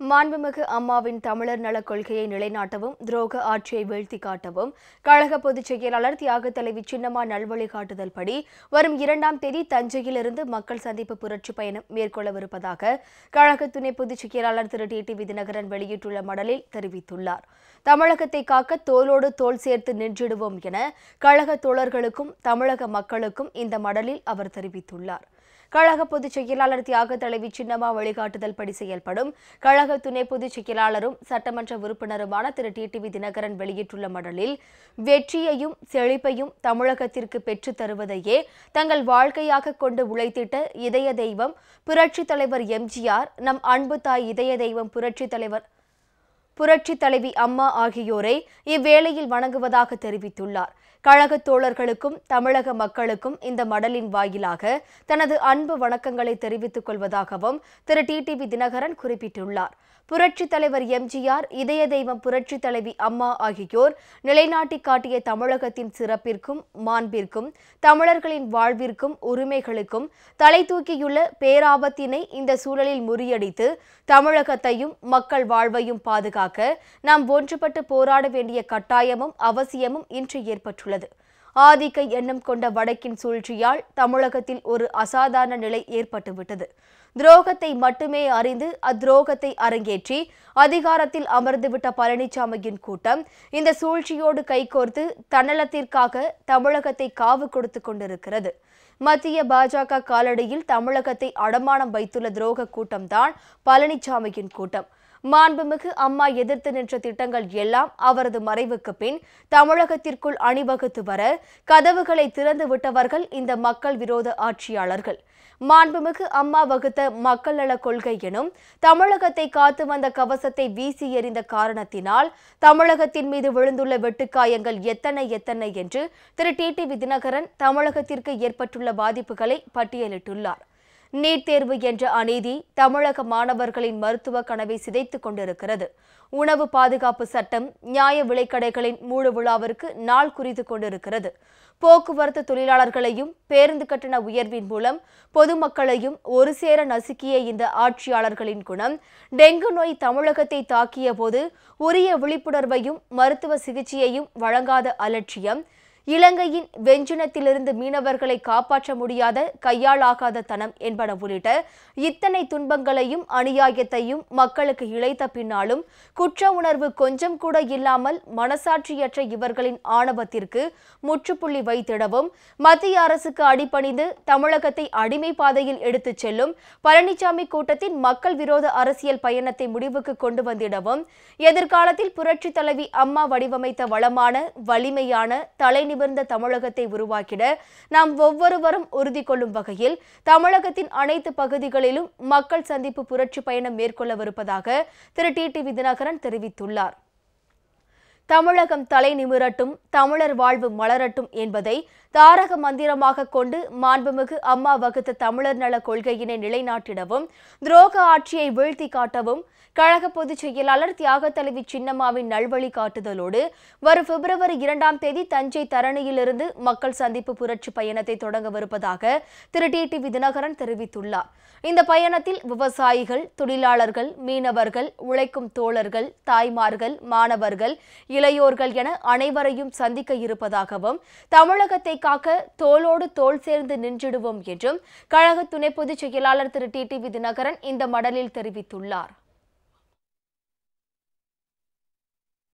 மாண்புமிகு அம்மாவின் தமிழர் நலக் கொள்கையை நிலைநாட்டவும் துரோக ஆட்சியை வீழ்த்தி காட்டவும் கழக பொதுச் செயலாளர் தியாக தலைவி சின்னம்மா நல்வழிகாட்டுதல் படி வரும் இரண்டாம் தேதி தஞ்சையிலிருந்து மக்கள் சந்திப்பு புரட்சி பயணம் மேற்கொள்ளவிருப்பதாக கழக துணை பொதுச் செயலாளர் திரு. டி. டி. விதிநகரன் வெளியிட்டுள்ள மடலில் தெரிவித்துள்ளார். தமிழகத்தை காக்க தோளோடு தோல் சேர்த்து நின்றிடுவோம் என கழக தோழர்களுக்கும் தமிழக மக்களுக்கும் இந்த மடலில் அவர் தெரிவித்துள்ளார். கழக பொதுச் செயலாளர் தியாக தலைவி சின்னம்மா வழிகாட்டுதல் படி செயல்படும். கழக துணை பொதுச் செயலாளரும் சட்டமன்ற உறுப்பினருமான திரு. டிடிவி தினகரன் வெளியிட்டுள்ள மடலில் வெற்றியையும் செழிப்பையும் தமிழகத்திற்கு பெற்றுத் தருவதையே தங்கள் வாழ்க்கையாக கொண்டு உழைத்திட்ட இதய தெய்வம் புரட்சித் தலைவர் எம்ஜிஆர் நம் அன்பு தாய் இதய தெய்வம் புரட்சித் தலைவர் புரட்சி தலைவி அம்மா ஆகியோரை இவ்வேளையில் வணங்குவதாக தெரிவித்துள்ளார். கழக தோழர்களுக்கும் தமிழக மக்களுக்கும் இந்த மடலின் வாயிலாக தனது அன்பு வணக்கங்களை தெரிவித்துக் கொள்வதாகவும் திரு. டிடிவி தினகரன் குறிப்பிட்டுள்ளார். புரட்சித் தலைவர் எம்ஜிஆர் இதய தெய்வம் புரட்சி தலைவி அம்மா ஆகியோர் நிலைநாட்டி காட்டிய தமிழகத்தின் சிறப்பிற்கும் மாண்பிற்கும் தமிழர்களின் வாழ்விற்கும் உரிமைகளுக்கும் தலை தூக்கியுள்ள பேராபத்தினை இந்த சூழலில் முறியடித்து தமிழகத்தையும் மக்கள் வாழ்வையும் பாதுகாக்க நாம் ஒன்றுபட்டு போராட வேண்டிய கட்டாயமும் அவசியமும் இன்று ஏற்பட்டுள்ளது. ஆதிக்க எண்ணம் கொண்ட வடக்கின் சூழ்ச்சியால் தமிழகத்தில் ஒரு அசாதாரண நிலை ஏற்பட்டுவிட்டது. துரோகத்தை மட்டுமே அறிந்து அத்துரோகத்தை அரங்கேற்றி அதிகாரத்தில் அமர்ந்துவிட்ட பழனிசாமியின் கூட்டம் இந்த சூழ்ச்சியோடு கைகோர்த்து தன்னலத்திற்காக தமிழகத்தை காவு கொடுத்து கொண்டிருக்கிறது. மத்திய பாஜக காலடியில் தமிழகத்தை அடமானம் வைத்துள்ள துரோக கூட்டம்தான் பழனிசாமியின் கூட்டம். மாண்புமிகு அம்மா எதிர்த்து நின்ற திட்டங்கள் எல்லாம் அவரது மறைவுக்கு பின் தமிழகத்திற்குள் அணிவகுத்து வர கதவுகளை திறந்து விட்டவர்கள் இந்த மக்கள் விரோத ஆட்சியாளர்கள். மாண்புமிகு அம்மா வகுத்த மக்கள் நல கொள்கை எனும் தமிழகத்தை காத்து வந்த கவசத்தை வீசி எறிந்த காரணத்தினால் தமிழகத்தின் மீது விழுந்துள்ள வெட்டுக்காயங்கள் எத்தனை எத்தனை என்று திரு டிடிவி தினகரன் தமிழகத்திற்கு ஏற்பட்டுள்ள பாதிப்புகளை பட்டியலிட்டுள்ளார். நீட் தேர்வு என்ற அநீதி தமிழக மாணவர்களின் மருத்துவ கனவை சிதைத்துக் கொண்டிருக்கிறது. உணவு பாதுகாப்பு சட்டம் நியாய விலைக்கடைகளின் மூடு விழாவிற்கு நாள் குறித்து கொண்டிருக்கிறது. போக்குவரத்து தொழிலாளர்களையும் பேருந்து கட்டண உயர்வின் மூலம் பொதுமக்களையும் ஒரு சேர நசுக்கிய இந்த ஆட்சியாளர்களின் குணம் டெங்கு நோய் தமிழகத்தை தாக்கிய போது உரிய விழிப்புணர்வையும் மருத்துவ சிகிச்சையையும் வழங்காத அலட்சியம் இலங்கையின் வெஞ்சினத்திலிருந்து மீனவர்களை காப்பாற்ற முடியாத கையாளாகாத தனம் என்பன உள்ளிட்ட இத்தனை துன்பங்களையும் அநியாயத்தையும் மக்களுக்கு இழைத்த பின்னாலும் குற்ற உணர்வு கொஞ்சம் கூட இல்லாமல் மனசாட்சியற்ற இவர்களின் ஆணவத்திற்கு முற்றுப்புள்ளி வைத்திடவும் மத்திய அரசுக்கு அடிபணிந்து தமிழகத்தை அடிமை பாதையில் எடுத்துச் செல்லும் பழனிசாமி கூட்டத்தின் மக்கள் விரோத அரசியல் பயணத்தை முடிவுக்கு கொண்டு வந்திடவும் எதிர்காலத்தில் புரட்சி தலைவி அம்மா வடிவமைத்த வளமான வலிமையான தலை நிமிர்ந்த தமிழகத்தை உருவாக்கிட நாம் ஒவ்வொருவரும் உறுதி கொள்ளும் வகையில் தமிழகத்தின் அனைத்து பகுதிகளிலும் மக்கள் சந்திப்பு புரட்சி பயணம் மேற்கொள்ளவிருப்பதாக திரு. டி. டி. தினகரன் தெரிவித்துள்ளார். தமிழகம் தலை நிமிரட்டும் தமிழர் வாழ்வு மலரட்டும் என்பதை தாரக மந்திரமாக கொண்டு மாண்புமிகு அம்மா வகுத்த தமிழர் நல கொள்கையினை நிலைநாட்டிடவும் துரோக ஆட்சியை வீழ்த்தி காட்டவும் கழக பொதுச் செயலாளர் தியாக தலைவி சின்னம்மாவின் நல்வழி காட்டுதலோடு வரும் பிப்ரவரி இரண்டாம் தேதி தஞ்சை தரணியிலிருந்து மக்கள் சந்திப்பு புரட்சி பயணத்தை தொடங்கவிருப்பதாக திரு டி டி தினகரன் தெரிவித்துள்ளார். இந்த பயணத்தில் விவசாயிகள் தொழிலாளர்கள் மீனவர்கள் உழைக்கும் தோழர்கள் தாய்மார்கள் மாணவர்கள் இளையோர்கள் என அனைவரையும் சந்திக்க இருப்பதாகவும் தமிழகத்தை காக்க தோளோடு தோல் சேர்ந்து நின்றிடுவோம் என்றும் கழக துணை பொதுச் செயலாளர் திரு டி டி தினகரன் இந்த மடலில் தெரிவித்துள்ளார்.